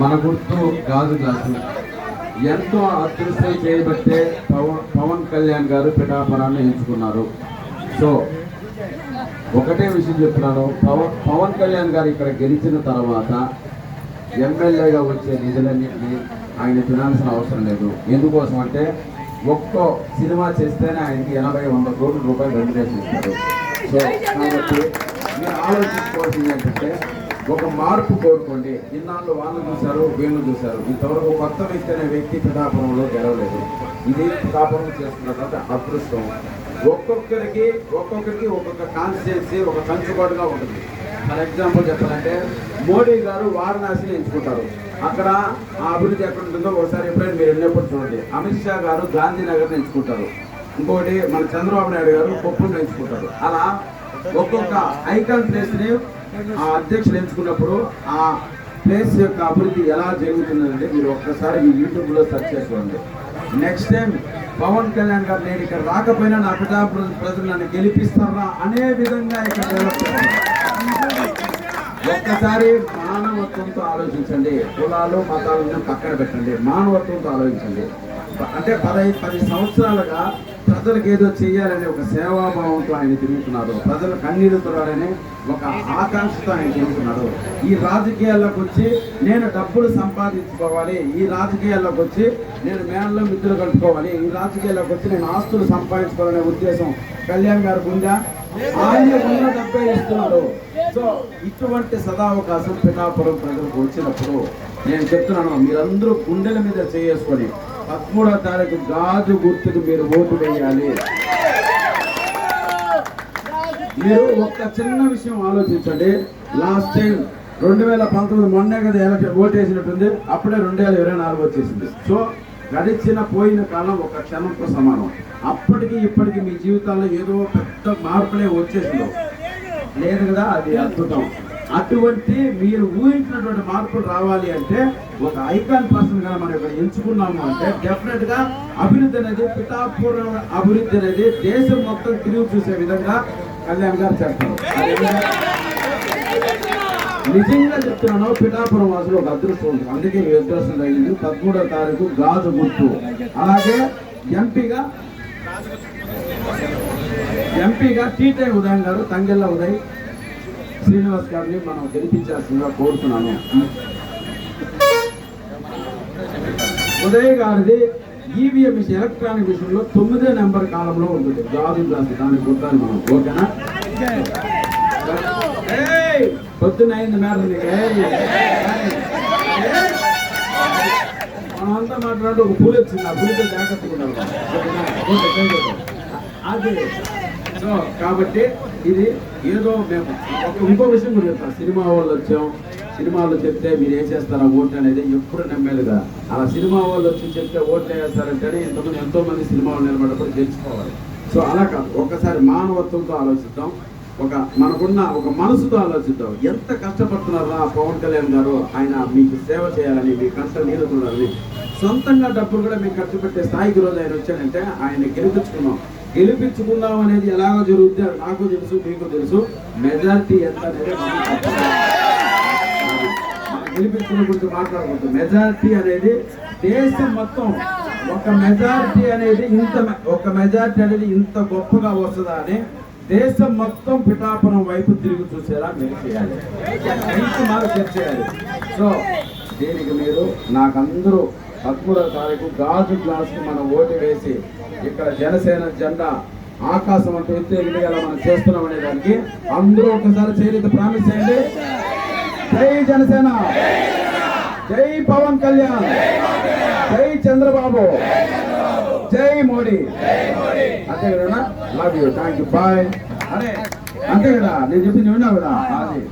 మన గుర్తు గాజు గ్లాసు ఎంతో అదృష్టం చేయబట్టే పవన్ పవన్ కళ్యాణ్ గారు పిఠాపురాన్ని ఎంచుకున్నారు. సో ఒకటే విషయం చెప్తున్నాను. పవన్ పవన్ కళ్యాణ్ గారు ఇక్కడ గెలిచిన తర్వాత ఎమ్మెల్యేగా వచ్చే నిధులన్నింటినీ ఆయన తినాల్సిన అవసరం లేదు. ఎందుకోసం అంటే ఒక్కో సినిమా చేస్తేనే ఆయనకి ఎనభై వంద కోట్ల రూపాయలు రెమ్యునేషన్ ఇస్తారు. సో కాబట్టి మీరు ఆలోచించుకోవాల్సింది ఏంటంటే ఒక మార్పు కోరుకోండి. ఇన్నాళ్ళు వాళ్ళు చూశారు వీళ్ళు చూశారు. ఇంతవరకు కొత్త వ్యక్తి అనే వ్యక్తి పిఠాపురంలో గెలవలేదు. ఇది పిఠాపురం తర్వాత అదృష్టం. ఒక్కొక్కరికి ఒక్కొక్కరికి ఒక్కొక్క కాన్స్టిట్యున్సీ ఒక కంచుబాటుగా ఉంటుంది. ఫర్ ఎగ్జాంపుల్ చెప్పాలంటే మోడీ గారు వారణాసిని ఎంచుకుంటారు. అక్కడ ఆ అభివృద్ధి ఎక్కడ ఉంటుందో ఒకసారి ఎప్పుడైనా మీరు వెళ్ళినప్పుడు చూడండి. అమిత్ షా గారు గాంధీనగర్ని ఎంచుకుంటారు. ఇంకోటి మన చంద్రబాబు నాయుడు గారు కొప్పును ఎంచుకుంటారు. అలా ఒక్కొక్క ఐకాన్ ప్లేస్ని ఆ అధ్యక్షులు ఎంచుకున్నప్పుడు ఆ ప్లేస్ యొక్క అభివృద్ధి ఎలా జరుగుతుందంటే మీరు ఒక్కసారి మీ యూట్యూబ్లో సెర్చ్ చేసుకోండి. నెక్స్ట్ టైం పవన్ కళ్యాణ్ గారు నేను ఇక్కడ రాకపోయినా నా ప్రజా ప్రజలు నన్ను గెలిపిస్తారా అనే విధంగా ఇక్కడ డెవలప్ ఒక్కసారి మానవత్వంతో ఆలోచించండి. కులాలు మతాలను పక్కన పెట్టండి. మానవత్వంతో ఆలోచించండి. అంటే పదహైదు పది సంవత్సరాలుగా ప్రజలకు ఏదో చేయాలనే ఒక సేవాభావంతో ఆయన తిరుగుతున్నాడు. ప్రజల కన్నీరు తురాలని ఒక ఆకాంక్షతో ఆయన తిరుగుతున్నాడు. ఈ రాజకీయాల్లోకి వచ్చి నేను డబ్బులు సంపాదించుకోవాలి. ఈ రాజకీయాల్లోకి వచ్చి నేను మేనలో మిత్రులు కలుపుకోవాలి ఈ రాజకీయాల్లోకి వచ్చి నేను ఆస్తులు సంపాదించుకోవాలనే ఉద్దేశం కళ్యాణ్ గారికి ఉందా? ఆయన ఉన్న డబ్బే ఇస్తున్నారు సో ఇటువంటి సదావకాశం పిఠాపురం ప్రజలకు వచ్చినప్పుడు నేను చెప్తున్నాను మీరందరూ గుండెల మీద చేసుకొని పదమూడో తారీఖు గాజు గుర్తుకు మీరు ఓటు వేయాలి. మీరు ఒక్క చిన్న విషయం ఆలోచించండి. లాస్ట్ టైం రెండు వేల పంతొమ్మిది మొన్నే కదా ఎలక్షన్ ఓటు వేసినట్టుంది అప్పుడే రెండు వేల ఇరవై నాలుగు వచ్చేసింది. సో గడిచిన పోయిన కాలం ఒక క్షణంతో సమానం. అప్పటికి ఇప్పటికి మీ జీవితాల్లో ఏదో పెద్ద మార్పులే వచ్చేసిందో. లేదు కదా? అది అద్భుతం. అటువంటి మీరు ఊహించినటువంటి మార్పులు రావాలి అంటే ఒక ఐకాన్ పర్సన్గా మనం ఇక్కడ ఎంచుకున్నాము అంటే డెఫినెట్గా అభివృద్ధి అనేది పిఠాపురం అభివృద్ధి అనేది దేశం మొత్తం తిరిగి చూసే విధంగా కళ్యాణ్ గారు చెప్తారు నిజంగా చెప్తున్నాను పిఠాపురం వాసులు ఒక అదృష్టం ఉంది. అందుకే ఈ అదృష్టం జరిగింది. పదమూడవ తారీఖు గాజు గుర్తు. అలాగే ఎంపీగా ఎంపీగా టీటే ఉదయం గారు తంగెళ్ళ ఉదయ్ శ్రీనివాస్ గారిని మనం గెలిపించాల్సిందిగా కోరుతున్నాను. ఉదయ్ గారిది ఈవీఎం మిషన్ ఎలక్ట్రానిక్ విషయంలో తొమ్మిదో నెంబర్ కాలంలో ఉంటుంది. గాజు గ్లాస్ దానికి గుర్తాన్ని మనం. ఓకేనా? పొద్దున అయింది మేడం నీకు. ఏయ్! ఏయ్! ఒక పూలు వచ్చింది ఆ పూలతో జాగ్రత్తగా ఉండాలి. సో కాబట్టి ఇది ఏదో మేము ఒక ఇంకో విషయం కూడా చెప్తాను. సినిమా వాళ్ళు వచ్చాం సినిమాలో చెప్తే మీరు ఏం చేస్తారా ఓట్లు అనేది ఎప్పుడు నమ్మేదిగా అలా సినిమా వాళ్ళు వచ్చి చెప్తే ఓట్లు వేస్తారంటే ఇంతకుముందు ఎంతో మంది సినిమా వాళ్ళు నిలబడప్పుడు తెలుసుకోవాలి సో అలా కాదు. ఒక్కసారి మానవత్వంతో ఆలోచిద్దాం. ఒక మనకున్న ఒక మనసుతో ఆలోచిద్దాం. ఎంత కష్టపడుతున్నారా పవన్ కళ్యాణ్ గారు? ఆయన మీకు సేవ చేయాలని మీ కష్ట నీరు సొంతంగా డబ్బులు కూడా మేము ఖర్చు పెట్టే స్థాయికి రోజు ఆయన వచ్చాడంటే ఆయన గెలిపించుకున్నాం. గెలిపించుకుందాం అనేది ఎలాగో జరుగుతుంది నాకు తెలుసు మీకు తెలుసు. మెజార్టీ ఎంత అనేది మనం గెలిపించుకున్న గురించి మెజారిటీ అనేది దేశం మొత్తం ఒక మెజారిటీ అనేది ఇంత ఒక మెజారిటీ అనేది ఇంత గొప్పగా వస్తుందా అని దేశం మొత్తం పిఠాపురం వైపు తిరిగి చూసేలా మీరు చేయాలి. ఎంత మాకు చేయాలి. సో దీనికి మీరు నాకందరూ పదమూడవ తారీఖు గాజు గ్లాస్కి మనం ఓటు వేసి ఇక్కడ జనసేన జెండా ఆకాశం అంటూ ఎత్తు ఎగిరిగల మనం చేస్తున్నాం అనే దానికి అందరూ ఒకసారి చేరిత ప్రామిస్ చేయండి. జై జనసేన. జై పవన్ కళ్యాణ్. జై చంద్రబాబు. జై మోడీ. అంతే కదా love you thank you bye అరే అంతే కదా నేను చెప్పింది విన్నావు కదా? అది.